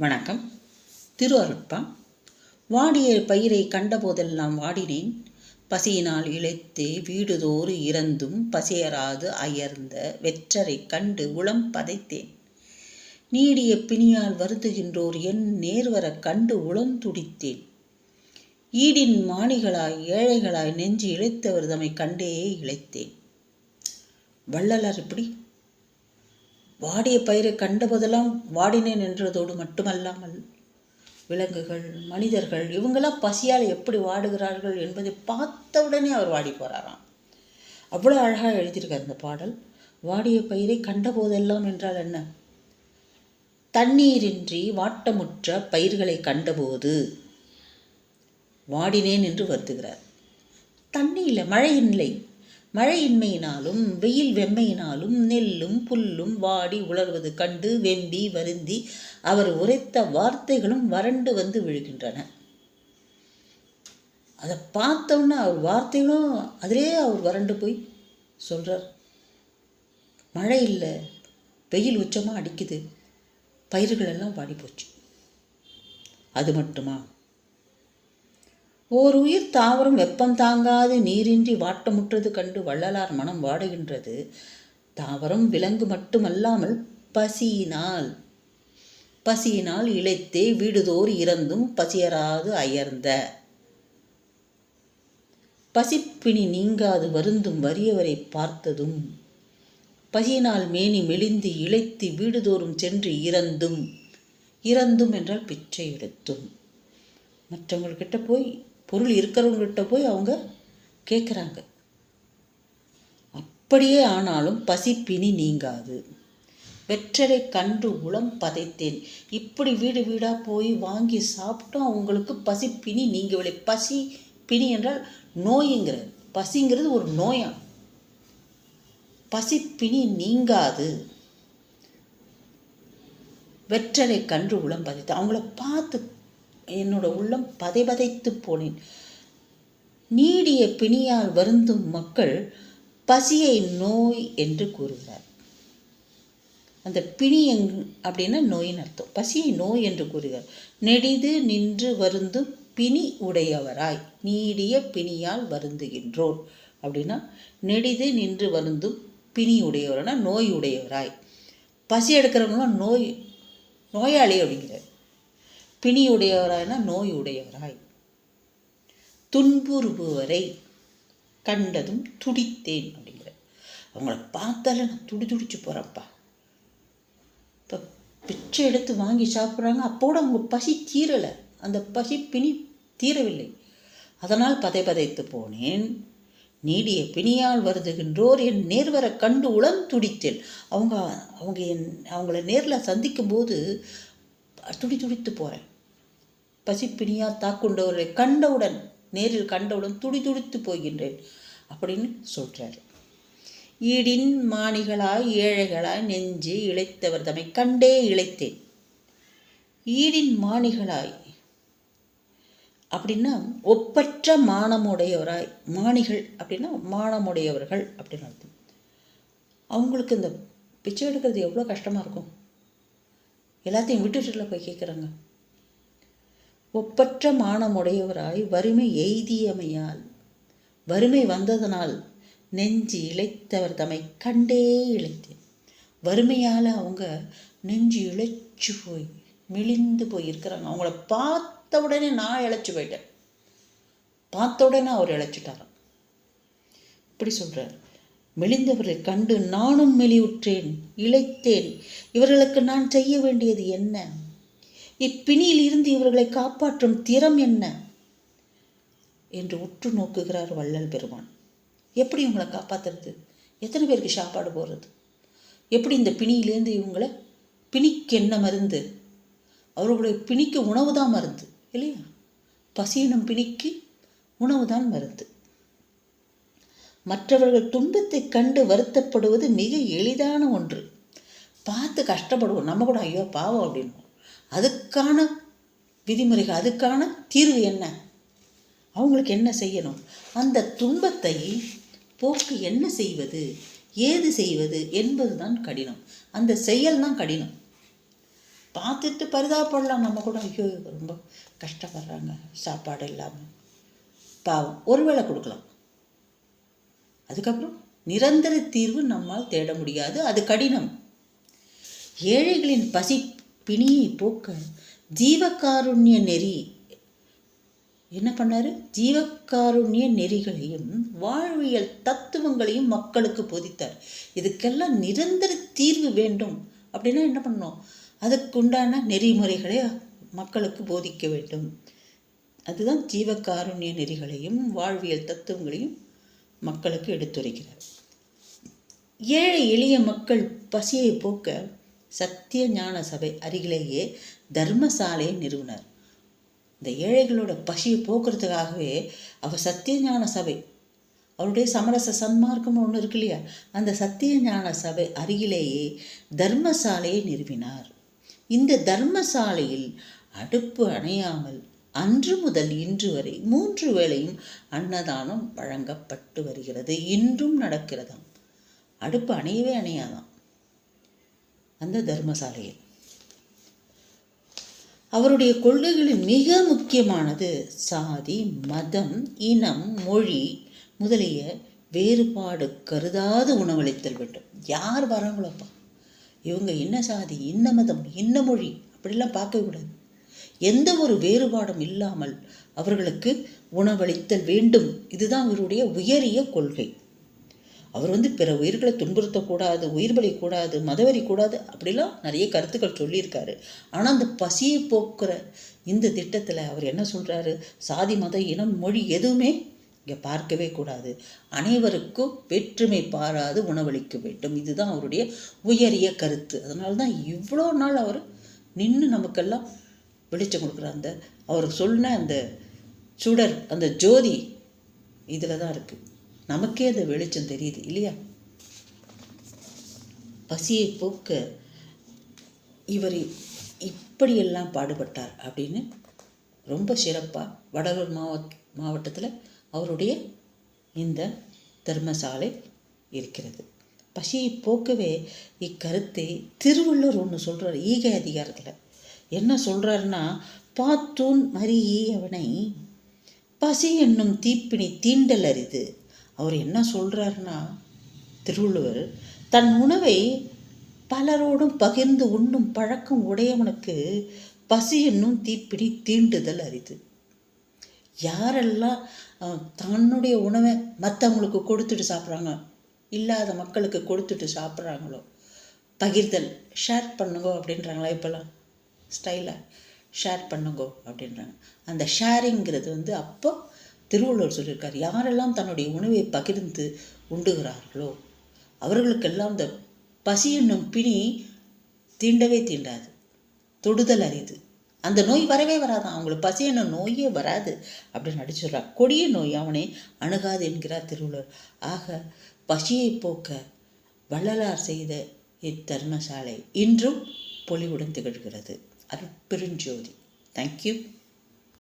வணக்கம். திரு அருட்பா வாடிய பயிரை கண்டபோதெல்லாம் வாடினேன். பசியினால் இழைத்தே வீடுதோறு இறந்தும் பசியராது அயர்ந்த வெற்றரை கண்டு உளம் பதைத்தேன். நீடிய பிணியால் வருந்துகின்றோர் என் நேர்வரக் கண்டு உளம் துடித்தேன். ஈடின் மாணிகளாய் ஏழைகளாய் நெஞ்சு இழைத்தவர் தம்மை கண்டே இழைத்தேன். வள்ளலார் இப்படி வாடிய பயிரை கண்டபோதெல்லாம் வாடினேன் என்றதோடு மட்டுமல்லாமல் விலங்குகள் மனிதர்கள் இவங்கெல்லாம் பசியால் எப்படி வாடுகிறார்கள் என்பதை பார்த்தவுடனே அவர் வாடி போகிறாராம் அவ்வளோ அழகாக எழுதியிருக்கார் இந்த பாடல். வாடிய பயிரை கண்டபோதெல்லாம் என்றால் என்ன? தண்ணீரின்றி வாட்டமுற்ற பயிர்களை கண்டபோது வாடினேன் என்று வருத்துகிறார். தண்ணி இல்லை மழை இல்லை. மழையின்மையினாலும் வெயில் வெம்மையினாலும் நெல்லும் புல்லும் வாடி உலர்வது கண்டு வெம்பி வருந்தி அவர் உரைத்த வார்த்தைகளும் வறண்டு வந்து விழுகின்றன. அதை பார்த்தோன்னே அவர் வார்த்தைகளும் அதிலே அவர் வறண்டு போய் சொல்கிறார் மழை இல்லை வெயில் உச்சமாக அடிக்குது பயிர்களெல்லாம் வாடி போச்சு அது மட்டுமா? ஓர் உயிர் தாவரம் வெப்பம் தாங்காது நீரின்றி வாட்டமுற்றது கண்டு வள்ளலார் மனம் வாடுகின்றது. தாவரம் விலங்கு மட்டுமல்லாமல் பசியினால் பசியினால் இழைத்தே வீடுதோர் இறந்தும் பசியராது அயர்ந்த. பசிப்பிணி நீங்காது வருந்தும் வறியவரை பார்த்ததும் பசியினால் மேனி மெலிந்து இழைத்து வீடுதோறும் சென்று இறந்தும் இறந்தும் என்றால் பிச்சை எடுத்தும். மற்றவங்கள்கிட்ட போய் பொருள் இருக்கிறவங்ககிட்ட போய் அவங்க கேட்குறாங்க அப்படியே ஆனாலும் பசிப்பினி நீங்காது. வெற்றரை கண்டு உளம் பதைத்தேன். இப்படி வீடு வீடாக போய் வாங்கி சாப்பிட்டோம் அவங்களுக்கு பசிப்பினி நீங்கவில்லை. பசி பிணி என்றால் நோய்ங்கிறது. பசிங்கிறது ஒரு நோயா. பசிப்பினி நீங்காது. வெற்றரை கன்று உளம் பதைத்து அவங்கள பார்த்து என்னோட உள்ளம் பதைபதைத்து போனேன். நீடிய பிணியால் வருந்தும் மக்கள் பசியை நோய் என்று கூறுகிறார் அந்த பிணி எங் அப்படின்னா நோயின் அர்த்தம். பசியை நோய் என்று கூறுகிறார் நெடிது நின்று வருந்தும் பிணி உடையவராய் நீடிய பிணியால் வருந்துகின்றோர். அப்படின்னா நெடிது நின்று வருந்தும் பிணி உடையவர்னா நோய் உடையவராய். பசி எடுக்கிறவங்களாம் நோய் நோயாளி அப்படிங்கிறார். பிணியுடையவராய்னா நோய் உடையவராய் துன்புறுபவரை கண்டதும் துடித்தேன் அப்படிங்கிற அவங்கள பார்த்தாலே நான் துடி துடிச்சு போகிறப்பா இப்போ பிச்சை எடுத்து வாங்கி சாப்பிட்றாங்க அப்போட அவங்க பசி தீரலை. அந்த பசி பிணி தீரவில்லை. அதனால் பதை பதைத்து போனேன். நீடிய பிணியால் வருதுகின்றோர் என் நேர்வர கண்டு உளம் துடித்தேன். அவங்க அவங்க என் அவங்கள நேரில் சந்திக்கும்போது துடி துடித்து போகிறேன் பசிப்பிணியாக தாக்குண்டவரை கண்டவுடன் நேரில் கண்டவுடன் துடி துடித்து போகின்றேன் அப்படின்னு சொல்கிறார் ஈடின் மாணிகளாய் ஏழைகளாய் நெஞ்சு இழைத்தவர் தம்மை கண்டே இழைத்தேன். ஈடின் மாணிகளாய் அப்படின்னா ஒப்பற்ற மானமுடையவராய் மாணிகள் அப்படின்னா மானமுடையவர்கள் அப்படின்னு அர்த்தம். அவங்களுக்கு இந்த பிச்சை எடுக்கிறது எவ்வளோ கஷ்டமாக இருக்கும்? எல்லாத்தையும் விட்டுட்டுல போய் கேட்குறாங்க ஒப்பற்ற மானமுடையவராய் வறுமை எய்தியமையால். வறுமை வந்ததனால் நெஞ்சு இழைத்தவர் தம்மை கண்டே இழைத்தேன். வறுமையால் அவங்க நெஞ்சு இழைச்சு போய் மெலிந்து போய் இருக்கிறாங்க. அவங்கள பார்த்த உடனே நான் இழைச்சி போயிட்டேன். பார்த்த உடனே அவர் இழைச்சிட்டாராம். இப்படி சொல்கிறார் மெலிந்தவரை கண்டு நானும் மெலிவுற்றேன் இழைத்தேன். இவர்களுக்கு நான் செய்ய வேண்டியது என்ன? இப்பிணியில் இருந்து இவர்களை காப்பாற்றும் திறம் என்ன? என்று உற்று நோக்குகிறார் வள்ளல் பெருமான். எப்படி இவங்களை காப்பாற்றுறது எத்தனை பேருக்கு சாப்பாடு போடுறது? எப்படி இந்த பிணியிலேருந்து இவங்களை பிணிக்கு என்ன மருந்து? அவர்களுடைய பிணிக்கு உணவு தான் மருந்து இல்லையா? பசியினும் பிணிக்கு உணவு தான் மருந்து. மற்றவர்கள் துன்பத்தை கண்டு வருத்தப்படுவது மிக எளிதான ஒன்று. பார்த்து கஷ்டப்படுவோம். நம்ம கூட ஐயோ பாவம் அப்படின்னு. அதுக்கான விதிமுறைகள் அதுக்கான தீர்வு என்ன? அவங்களுக்கு என்ன செய்யணும்? அந்த துன்பத்தை போக்கு என்ன செய்வது? ஏது செய்வது என்பதுதான் கடினம். அந்த செயல் தான் கடினம். பார்த்துட்டு பரிதாபப்படலாம் நம்ம கூட. ஐயோ ரொம்ப கஷ்டப்படுறாங்க. சாப்பாடு இல்லாமல் பாவம். ஒரு வேளை கொடுக்கலாம். அதுக்கப்புறம் நிரந்தர தீர்வு நம்மால் தேட முடியாது. அது கடினம். ஏழைகளின் பசி பிணியை போக்க ஜீவகாருண்ய நெறி. என்ன பண்ணார்? ஜீவகாருண்ய நெறிகளையும் வாழ்வியல் தத்துவங்களையும் மக்களுக்கு போதித்தார். இதுக்கெல்லாம் நிரந்தர தீர்வு வேண்டும் அப்படின்னா என்ன பண்ணணும்? அதுக்குண்டான நெறிமுறைகளை மக்களுக்கு போதிக்க வேண்டும். அதுதான் ஜீவகாருண்ய நெறிகளையும் வாழ்வியல் தத்துவங்களையும் மக்களுக்கு எடுத்துரைக்கிறார். ஏழை எளிய மக்கள் பசியை போக்க சத்திய ஞான சபை அருகிலேயே தர்மசாலையை நிறுவினார். இந்த ஏழைகளோட பசியை போக்குறதுக்காகவே அவர் சத்திய ஞான சபை அவருடைய சமரச சன்மார்க்கம் ஒன்று இருக்கு இல்லையா? அந்த சத்திய ஞான சபை அருகிலேயே தர்மசாலையை நிறுவினார். இந்த தர்மசாலையில் அடுப்பு அணையாமல் அன்று முதல் இன்று வரை மூன்று வேளையும் அன்னதானம் வழங்கப்பட்டு வருகிறது. இன்றும் நடக்கிறதாம். அடுப்பு அணையவே அணையாதாம். அந்த தர்மசாலையில். அவருடைய கொள்கைகளில் மிக முக்கியமானது சாதி மதம் இனம் மொழி முதலிய வேறுபாடு கருதாது உணவளித்தல் வேண்டும். யார் வராங்களோப்பா இவங்க என்ன சாதி இன்ன மதம் இன்ன மொழி? அப்படிலாம் பார்க்கக்கூடாது எந்த ஒரு வேறுபாடும் இல்லாமல் அவர்களுக்கு உணவளித்தல் வேண்டும். இதுதான் அவருடைய உயரிய கொள்கை. அவர் வந்து பிற உயிர்களை துன்புறுத்தக்கூடாது உயிர் பலி கூடாது மதவெறி கூடாது அப்படிலாம் நிறைய கருத்துக்கள் சொல்லியிருக்காரு. ஆனால் அந்த பசியை போக்குற இந்த திட்டத்தில் அவர் என்ன சொல்கிறாரு சாதி மத இனம் மொழி எதுவுமே இங்கே பார்க்கவே கூடாது. அனைவருக்கும் வேற்றுமை பாராது உணவளிக்க வேண்டும். இதுதான் அவருடைய உயரிய கருத்து. அதனால தான் இவ்வளோ நாள் அவர் நின்று நமக்கெல்லாம் வெளிச்சம் கொடுக்குற அந்த அவர் சொன்ன அந்த சுடர் அந்த ஜோதி இதில் தான் இருக்குது நமக்கே அது வெளிச்சம் தெரியுது இல்லையா? பசியை போக்க இவர் இப்படியெல்லாம் பாடுபட்டார் அப்படின்னு ரொம்ப சிறப்பாக வடலூர் மாவட்ட மாவட்டத்தில் அவருடைய இந்த தர்மசாலை இருக்கிறது. பசியை போக்கவே இக்கருத்தை திருவள்ளுவர் ஒன்று சொல்கிறார் ஈகை அதிகாரத்தில். என்ன சொல்கிறாருன்னா பாத்தூன் மறியே அவனை பசி என்னும் தீப்பினி தீண்டல் அரிது அவர் என்ன சொல்கிறாருன்னா திருவள்ளுவர் தன் உணவை பலரோடும் பகிர்ந்து உண்ணும் பழக்கம் உடையவனுக்கு பசி என்னும் தீப்பிடி தீண்டுதல் அரிது. யாரெல்லாம் தன்னுடைய உணவை மற்றவங்களுக்கு கொடுத்துட்டு சாப்பிட்றாங்க இல்லாத மக்களுக்கு கொடுத்துட்டு சாப்பிட்றாங்களோ பகிர்தல் ஷேர் பண்ணுங்கோ அப்படின்றாங்களா இப்போல்லாம். ஸ்டைலாக ஷேர் பண்ணுங்கோ அப்படின்றாங்க. அந்த ஷேரிங்கிறது வந்து அப்போ திருவள்ளுவர் சொல்லியிருக்கார் யாரெல்லாம் தன்னுடைய உணவை பகிர்ந்து உண்டுகிறார்களோ அவர்களுக்கெல்லாம் இந்த பசி என்னும் பிணி தீண்டவே தீண்டாது தொடுதல் அறிது அந்த நோய் வரவே வராதான் அவங்களுக்கு பசி என்னும் நோயே வராது அப்படின்னு நடிச்சுடுறா கொடிய நோய் அவனை அணுகாது என்கிறார் திருவள்ளுவர். ஆக பசியை போக்க வள்ளலார் செய்த இத்தர்மசாலை இன்றும் பொலிவுடன் திகழ்கிறது. அருட்பெருஞ்சோதி. தேங்க்யூ